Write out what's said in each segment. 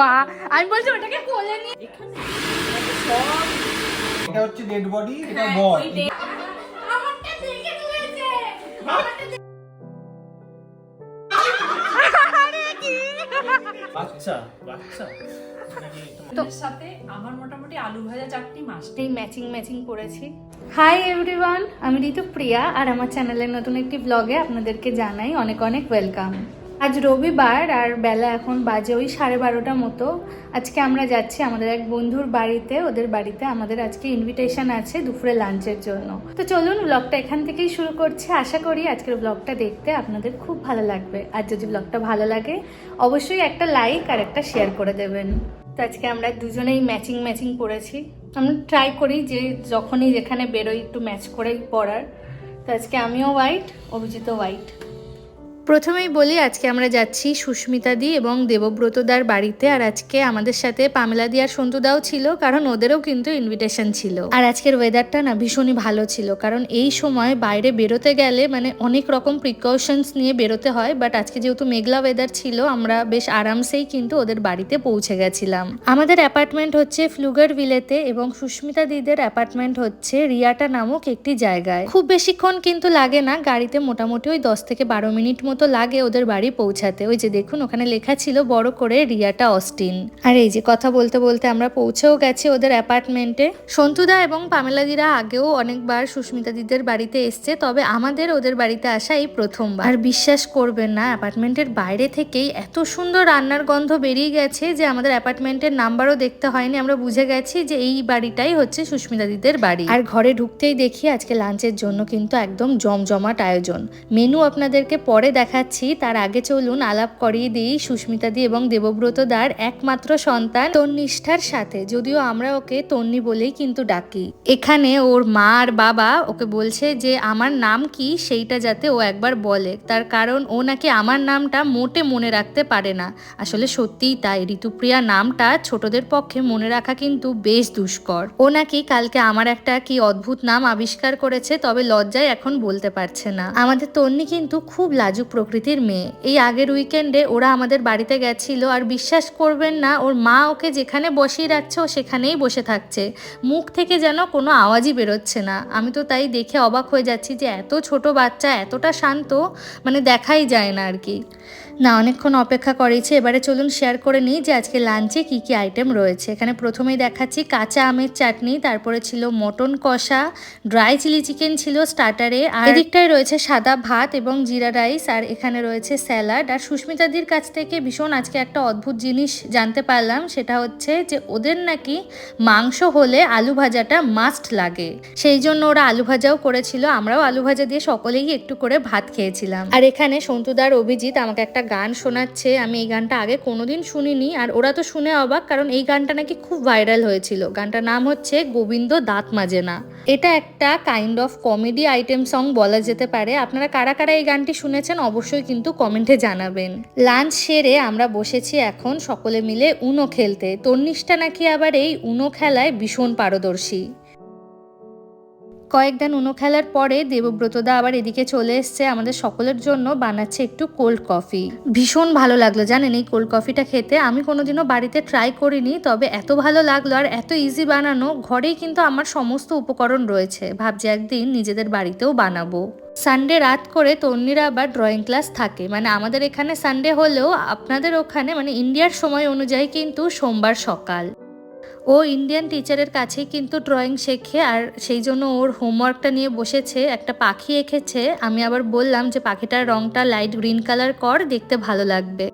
মা। আমি বলছি ওটাকে কোলে নিয়ে এটা হচ্ছে ডেড বডি এটা বল আমারটা দেখে তুলেছে বাচ্চা বাচ্চা। সাথে আমার মোটামুটি আলু ভাজা চারটি মাছ ম্যাচিং ম্যাচিং পরেছি হাই এভরিওয়ান আমি ঋতু প্রিয়া আর আমার চ্যানেলের নতুন একটি ব্লগে আপনাদেরকে জানাই অনেক অনেক ওয়েলকাম আজ রবিবার আর বেলা এখন বাজে ওই সাড়ে বারোটা মতো। আজকে আমরা যাচ্ছি আমাদের এক বন্ধুর বাড়িতে, ওদের বাড়িতে। আমাদের আজকে ইনভিটেশন আছে দুপুরে লাঞ্চের জন্য। তো চলুন ব্লগটা এখান থেকেই শুরু করছি। আশা করি আজকের ব্লগটা দেখতে আপনাদের খুব ভালো লাগবে। আর যদি ব্লগটা ভালো লাগে, অবশ্যই একটা লাইক আর একটা শেয়ার করে দেবেন। তো আজকে আমরা দুজনেই ম্যাচিং ম্যাচিং পরেছি আমরা ট্রাই করি যে যখনই যেখানে বেরোই একটু ম্যাচ করেই পরার তো আজকে আমিও হোয়াইট অভিজিৎ হোয়াইট প্রথমেই বলি, আজকে আমরা যাচ্ছি সুস্মিতা দি এবং দেবব্রতদার বাড়িতে। আর আজকে আমাদের সাথে পামেলা দি আর সন্তুদাও ছিল, কারণ ওদেরও কিন্তু ইনভিটেশন ছিল। আর আজকের ওয়েদারটা না ভীষণই ভালো ছিল, কারণ এই সময় বাইরে বেরোতে গেলে মানে অনেক রকম প্রিকশনস নিয়ে বেরোতে হয় বাট আজকে যেহেতু মেঘলা ওয়েদার ছিল, আমরা বেশ আরামসেই কিন্তু ওদের বাড়িতে পৌঁছে গেছিলাম। আমাদের অ্যাপার্টমেন্ট হচ্ছে ফ্লুগার ভিলেতে এবং সুস্মিতা দিদের অ্যাপার্টমেন্ট হচ্ছে রিয়াটা নামক একটি জায়গায়। খুব বেশিক্ষণ কিন্তু লাগে না, গাড়িতে মোটামুটি ওই দশ থেকে বারো মিনিট মতো লাগে ওদের বাড়ি পৌঁছাতে। ওই যে দেখুন, ওখানে লেখা ছিল বড় করে রিয়াটা অস্টিন। আর এই যে কথা বলতে বলতে আমরা পৌঁছেও গেছি ওদের অ্যাপার্টমেন্টে। সন্তুদা এবং পামেলাদিরা আগেও অনেকবার সুস্মিতা দিদের বাড়িতে এসছে, তবে আমাদের ওদের বাড়িতে আসা এই প্রথমবার। আর বিশ্বাস করবেন না, অ্যাপার্টমেন্টের বাইরে থেকেই এত সুন্দর রান্নার গন্ধ বেরিয়ে গেছে যে আমাদের অ্যাপার্টমেন্টের নাম্বারও দেখতে হয়নি। আমরা বুঝে গেছি যে এই বাড়িটাই হচ্ছে সুস্মিতা দিদের বাড়ি। আর ঘরে ঢুকতেই দেখি আজকে লাঞ্চের জন্য কিন্তু একদম জমজমাট আয়োজন। মেনু আপনাদেরকে পরে দেখাচ্ছি, তার আগে চলুন আলাপ করিয়ে দিই সুস্মিতা দি এবং দেবব্রত দার একমাত্র সন্তান তন্নিষ্ঠার সাথে। যদিও আমরা ওকে তন্নি বলেই কিন্তু ডাকি। এখানে ওর মা আর বাবা ওকে বলছে যে, আমার নাম কি? সেইটা যাতে ও একবার বলে। তার কারণ ও নাকি আমার নামটা মোটে মনে রাখতে পারে না। আসলে সত্যিই তাই। ঋতুপ্রিয়া নামটা ছোটদের পক্ষে মনে রাখা কিন্তু বেশ দুষ্কর। ও নাকি কালকে আমার একটা কি অদ্ভুত নাম আবিষ্কার করেছে, তবে লজ্জায় এখন বলতে পারছে না। আমাদের তন্নি কিন্তু খুব লাজুক প্রকৃতির মেয়ে। এই আগের উইকেন্ডে ওরা আমাদের বাড়িতে গেছিল আর বিশ্বাস করবেন না, ওর মা ওকে যেখানে বসিয়ে রাখছে ও সেখানেই বসে থাকছে। মুখ থেকে যেন কোনো আওয়াজই বেরোচ্ছে না। আমি তো তাই দেখে অবাক হয়ে যাচ্ছি যে এত ছোট বাচ্চা, এতটা শান্ত মানে দেখাই যায় না আর কি। না, অনেকক্ষণ অপেক্ষা করেছি এবারে চলুন শেয়ার করে নিই যে আজকে লাঞ্চে কি কি আইটেম রয়েছে। এখানে প্রথমেই দেখাচ্ছি কাঁচা আমের চাটনি, তারপরে ছিল মটন কষা ড্রাই চিলি চিকেন ছিল স্টার্টারে আর এদিকটায় রয়েছে সাদা ভাত এবং জিরা রাইস আর এখানে রয়েছে স্যালাড আর সুস্মিতাদির কাছ থেকে ভীষণ আজকে একটা অদ্ভুত জিনিস জানতে পারলাম, সেটা হচ্ছে যে ওদের নাকি মাংস হলে আলু ভাজাটা মাস্ট লাগে। সেই জন্য ওরা আলু ভাজাও করেছিল, আমরাও আলু ভাজা দিয়ে সকলেই একটু করে ভাত খেয়েছিলাম। আর এখানে সন্তুদার অভিজিৎ আমাকে একটা গান শোনাচ্ছে, আমি এই গানটা আগে কোনোদিন শুনিনি। আর ওরা তো শুনে অবাক, কারণ এই গানটা নাকি খুব ভাইরাল হয়েছিল। গানটার নাম হচ্ছে গোবিন্দ দাঁত মাজে না। এটা একটা kind of comedy item song বলা যেতে পারে। আপনারা কারা কারা এই গানটি শুনেছেন অবশ্যই কিন্তু কমেন্টে জানাবেন। লাঞ্চ সেরে আমরা বসেছি এখন সকলে মিলে উনো খেলতে। তন্নিষ্ঠা নাকি আবার এই উনো খেলায় ভীষণ পারদর্শী। কয়েকদিন উনো খেলার পরে দেবব্রতদা আবার এদিকে চলে এসছে আমাদের সকলের জন্য, বানাচ্ছে একটু কোল্ড কফি ভীষণ ভালো লাগল, জানেন এই কোল্ড কফিটা খেতে। আমি কোনোদিনও বাড়িতে ট্রাই করিনি, তবে এত ভালো লাগল আর এত ইজি বানানো, ঘরেই কিন্তু আমার সমস্ত উপকরণ রয়েছে। ভাবছি একদিন নিজেদের বাড়িতেও বানাবো। সানডে রাত করে তন্নিরা আবার ড্রয়িং ক্লাস থাকে। মানে আমাদের এখানে সানডে হলেও আপনাদের ওখানে মানে ইন্ডিয়ার সময় অনুযায়ী কিন্তু সোমবার সকাল। ও ইন্ডিয়ান টিচারের কাছেই কিন্তু ড্রয়িং শেখে আর সেই জন্য ওর হোমওয়ার্কটা নিয়ে বসেছে, একটা পাখি এঁকেছে। আমি আবার বললাম যে পাখিটার রংটা লাইট গ্রিন কালার কর, দেখতে ভালো লাগবে।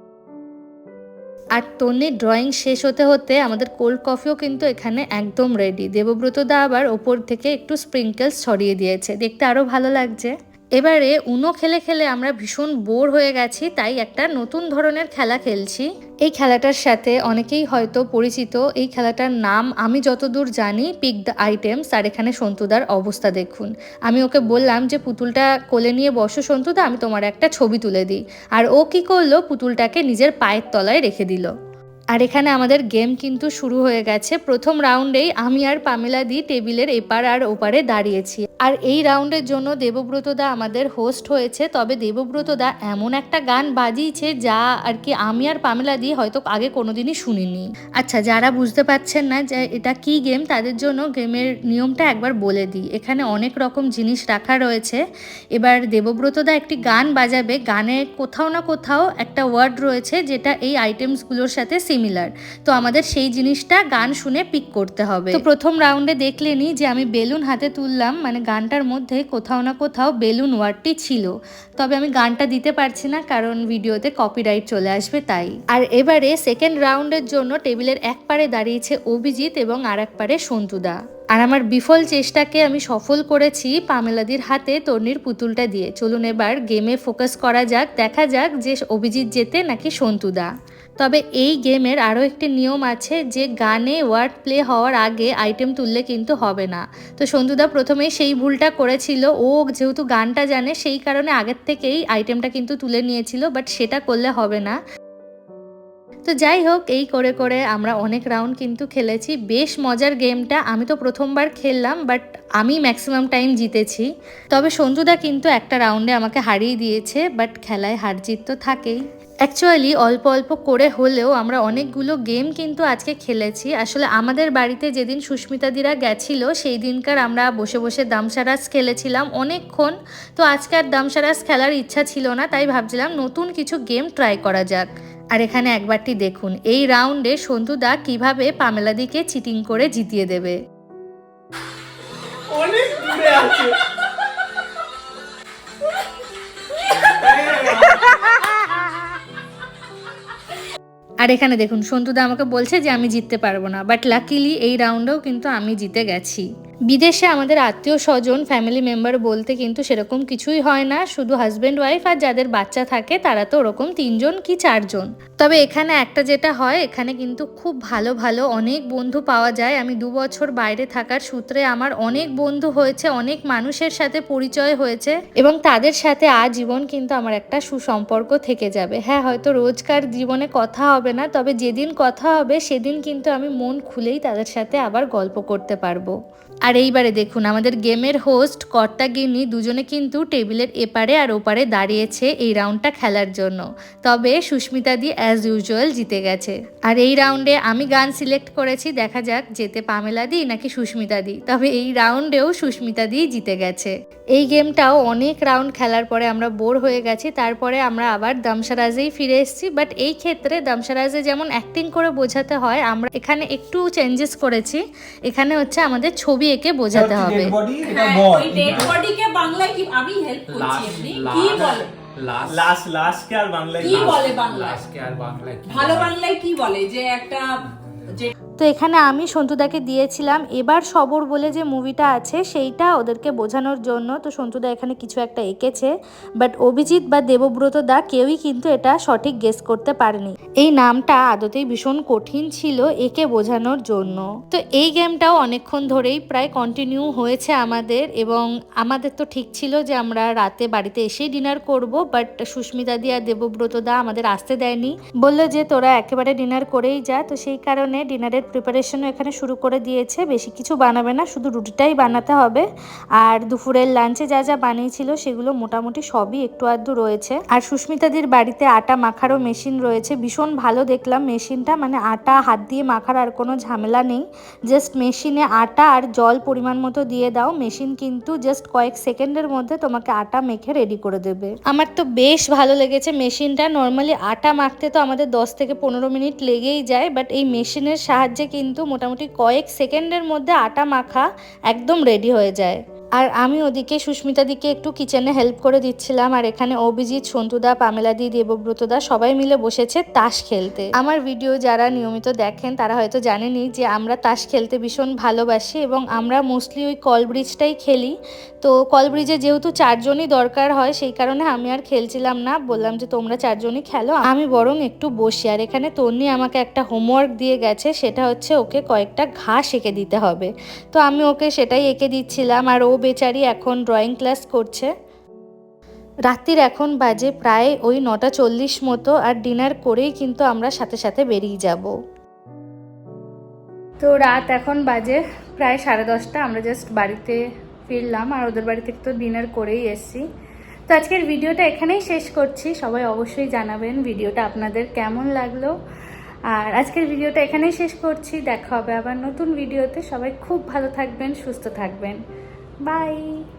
আর তন্নির ড্রয়িং শেষ হতে হতে আমাদের কোল্ড কফিও কিন্তু এখানে একদম রেডি দেবব্রত দা আবার ওপর থেকে একটু স্প্রিঙ্কেলস ছড়িয়ে দিয়েছে। দেখতে আরও ভালো লাগছে। এবারে উনো খেলে খেলে আমরা ভীষণ বোর হয়ে গেছি, তাই একটা নতুন ধরনের খেলা খেলছি। এই খেলাটার সাথে অনেকেই হয়তো পরিচিত, এই খেলাটার নাম আমি যতদূর জানি পিক দ্য আইটেমস আর এখানে সন্তুদার অবস্থা দেখুন। আমি ওকে বললাম যে, পুতুলটা কোলে নিয়ে বসো সন্তুদা, আমি তোমার একটা ছবি তুলে দিই। আর ও কি করল, পুতুলটাকে নিজের পায়ের তলায় রেখে দিল। আর এখানে আমাদের গেম কিন্তু শুরু হয়ে গেছে। প্রথম রাউন্ডেই আমি আর পামেলা দি টেবিলের এপার আর ওপারে দাঁড়িয়েছি। আর এই রাউন্ডের জন্য দেবব্রত দা আমাদের হোস্ট হয়েছে। তবে দেবব্রত দা এমন একটা গান বাজিয়েছে যা আর কি আমি আর পামেলা দি হয়তো আগে কোনোদিনই শুনিনি। আচ্ছা যারা বুঝতে পারছেন না যে এটা কি গেম, তাদের জন্য গেমের নিয়মটা একবার বলে দিই। এখানে অনেক রকম জিনিস রাখা রয়েছে। এবার দেবব্রত দা একটি গান বাজাবে। গানে কোথাও না কোথাও একটা ওয়ার্ড রয়েছে যেটা এই আইটেমসগুলোর সাথে সিমিলার তো আমাদের সেই জিনিসটা গান শুনে পিক করতে হবে। তো প্রথম রাউন্ডে দেখলেনি যে আমি বেলুন হাতে তুললাম মানে গানটার মধ্যে কোথাও না কোথাও বেলুন ওয়ার্ডটি ছিল। তবে আমি গানটা দিতে পারছি না, কারণ ভিডিওতে কপিরাইট চলে আসবে তাই। আর এবারে সেকেন্ড রাউন্ডের জন্য টেবিলের এক পারে দাঁড়িয়েছে অভিজিৎ এবং আর এক পারে সন্তুদা। আর আমার বিফল চেষ্টাকে আমি সফল করেছি পামেলাদির হাতে তর্নির পুতুলটা দিয়ে। চলুন এবার গেমে ফোকাস করা যাক, দেখা যাক যে অভিজিৎ জেতে নাকি সন্তুদা। তবে এই গেমের আরও একটি নিয়ম আছে যে গানে ওয়ার্ড প্লে হওয়ার আগে আইটেম তুললে কিন্তু হবে না। তো সন্তুদা প্রথমেই সেই ভুলটা করেছিল। ও যেহেতু গানটা জানে, সেই কারণে আগের থেকেই আইটেমটা কিন্তু তুলে নিয়েছিল, বাট সেটা করলে হবে না। তো যাই হোক, এই করে করে আমরা অনেক রাউন্ড কিন্তু খেলেছি। বেশ মজার গেমটা। আমি তো প্রথমবার খেললাম, বাট আমি ম্যাক্সিমাম টাইম জিতেছি। তবে সঞ্জুদা কিন্তু একটা রাউন্ডে আমাকে হারিয়ে দিয়েছে, বাট খেলায় হার জিত তো থাকেই। অ্যাকচুয়ালি অল্প অল্প করে হলেও আমরা অনেকগুলো গেম কিন্তু আজকে খেলেছি। আসলে আমাদের বাড়িতে যেদিন সুস্মিতাদিরা গেছিল সেই দিনকার আমরা বসে বসে দামসারাস খেলেছিলাম অনেকক্ষণ। তো আজকে আর দামসারাস খেলার ইচ্ছা ছিল না, তাই ভাবছিলাম নতুন কিছু গেম ট্রাই করা যাক। আর এখানে একবারটি দেখুন, এই রাউন্ডে সন্তুদা কীভাবে পামেলাদিকে চিটিং করে জিতিয়ে দেবে। অনেক দূরে আছে। আর এখানে দেখুন সন্তুদা আমাকে বলছে যে আমি জিততে পারব না বাট লাকিলি এই রাউন্ডেও কিন্তু আমি জিতে গেছি। বিদেশে আমাদের আত্মীয় স্বজন ফ্যামিলি মেম্বার বলতে কিন্তু সেরকম কিছুই হয় না। শুধু হাজব্যান্ড ওয়াইফ আর যাদের বাচ্চা থাকে, তারা তো ওরকম তিনজন কি চারজন। তবে এখানে একটা যেটা হয়, এখানে কিন্তু খুব ভালো ভালো অনেক বন্ধু পাওয়া যায়। আমি দু বছর বাইরে থাকার সূত্রে আমার অনেক বন্ধু হয়েছে, অনেক মানুষের সাথে পরিচয় হয়েছে এবং তাদের সাথে আজীবন কিন্তু আমার একটা সুসম্পর্ক থেকে যাবে। হ্যাঁ হয়তো রোজকার জীবনে কথা হবে না, তবে যেদিন কথা হবে, সেদিন কিন্তু আমি মন খুলেই তাদের সাথে আবার গল্প করতে পারব। আর এইবারে দেখুন, আমাদের গেমের হোস্ট কর্তা গিন্নি দুজনে কিন্তু টেবিলের এপারে আর ওপারে দাঁড়িয়েছে এই রাউন্ডটা খেলার জন্য। তবে সুস্মিতা দি অ্যাজ ইউজুয়াল জিতে গেছে। আর এই রাউন্ডে আমি গান সিলেক্ট করেছি, দেখা যাক যেতে পামেলা দি নাকি সুস্মিতা দি। তবে এই রাউন্ডেও সুস্মিতা দি জিতে গেছে। এই গেমটাও অনেক রাউন্ড খেলার পরে আমরা বোর হয়ে গেছি, তারপরে আমরা আবার দামসারাজেই ফিরে এসেছি। বাট এই ক্ষেত্রে দামসারাজে যেমন অ্যাক্টিং করে বোঝাতে হয়, আমরা এখানে একটু চেঞ্জেস করেছি। এখানে হচ্ছে আমাদের ছবি এঁকে বোঝাতে হবে। ডেড বডি এটা বড ওই ডেড বডিকে বাংলায় কি আমি হেল্প করছি এমনি। কি বলে? লাস্ট লাস্টকে আর বাংলায় কি বলে বাংলায়? লাস্টকে আর বাংলায় ভালো বাংলায় কি বলে? যে একটা যে তো এখানে আমি সন্তুদাকে দিয়েছিলাম। এবার সবর বলে যে মুভিটা আছে, সেইটা ওদেরকে বোঝানোর জন্য। তো সন্তুদা এখানে কিছু একটা এঁকেছে বাট অভিজিৎ বা দেবব্রত দা কেউই কিন্তু এটা সঠিক গেস করতে পারেনি। এই নামটা আদতেই ভীষণ কঠিন ছিল একে বোঝানোর জন্য। তো এই গেমটাও অনেকক্ষণ ধরেই প্রায় কন্টিনিউ হয়েছে আমাদের এবং আমাদের তো ঠিক ছিল যে আমরা রাতে বাড়িতে এসেই ডিনার করব বাট সুস্মিতা দি আর দেবব্রত দা আমাদের আসতে দেয়নি। বলল যে তোরা একেবারে ডিনার করেই যা, তো সেই কারণে ডিনারের প্রিপারেশনও এখানে শুরু করে দিয়েছে। বেশি কিছু বানাবে না, শুধু রুটিটাই বানাতে হবে। আর দুপুরের লাঞ্চে যা যা বানিয়েছিল সেগুলো মোটামুটি সবই একটু আধটু রয়েছে। আর সুস্মিতাদির বাড়িতে আটা মাখারও মেশিন রয়েছে। ভীষণ ভালো দেখলাম মেশিনটা মানে আটা, হাত দিয়ে মাখার আর কোনো ঝামেলা নেই। জাস্ট মেশিনে আটা আর জল পরিমাণ মতো দিয়ে দাও। মেশিন কিন্তু জাস্ট কয়েক সেকেন্ডের মধ্যে তোমাকে আটা মেখে রেডি করে দেবে। আমার তো বেশ ভালো লেগেছে মেশিনটা নর্মালি আটা মাখতে তো আমাদের দশ থেকে পনেরো মিনিট লেগেই যায় বাট এই মেশিনের সাহায্যে কিন্তু মোটামুটি কয়েক সেকেন্ডের মধ্যে আটা মাখা একদম রেডি হয়ে যায়। আর আমি ওদিকে, সুস্মিতা দিকে একটু কিচেনে হেল্প করে দিচ্ছিলাম। আর এখানে অভিজিৎ সন্তুদা পামেলাদি দেবব্রতদা সবাই মিলে বসেছে তাস খেলতে। আমার ভিডিও যারা নিয়মিত দেখেন, তারা হয়তো জানেনই যে আমরা তাস খেলতে ভীষণ ভালোবাসি এবং আমরা মোস্টলি ওই কল ব্রিজটাই খেলি। তো কল ব্রিজে যেহেতু চারজনই দরকার হয়, সেই কারণে আমি আর খেলছিলাম না। বললাম যে, তোমরা চারজনই খেলো, আমি বরং একটু বসি। আর এখানে তন্নি আমাকে একটা হোমওয়ার্ক দিয়ে গেছে, সেটা হচ্ছে ওকে কয়েকটা ঘাস এঁকে দিতে হবে। তো আমি ওকে সেটাই এঁকে দিচ্ছিলাম। আর ও বেচারি এখন ড্রয়িং ক্লাস করছে। রাত্রির এখন বাজে প্রায় ওই নটা চল্লিশ মতো আর ডিনার করেই কিন্তু আমরা সাথে সাথে বেরিয়ে যাব। তো রাত এখন বাজে প্রায় সাড়ে দশটা, আমরা জাস্ট বাড়িতে ফিরলাম আর ওদের বাড়ি থেকে তো ডিনার করেই এসেছি। তো আজকের ভিডিওটা এখানেই শেষ করছি, সবাই অবশ্যই জানাবেন ভিডিওটা আপনাদের কেমন লাগল। আর আজকের ভিডিওটা এখানেই শেষ করছি, দেখা হবে আবার নতুন ভিডিওতে, সবাই খুব ভালো থাকবেন, সুস্থ থাকবেন। Bye!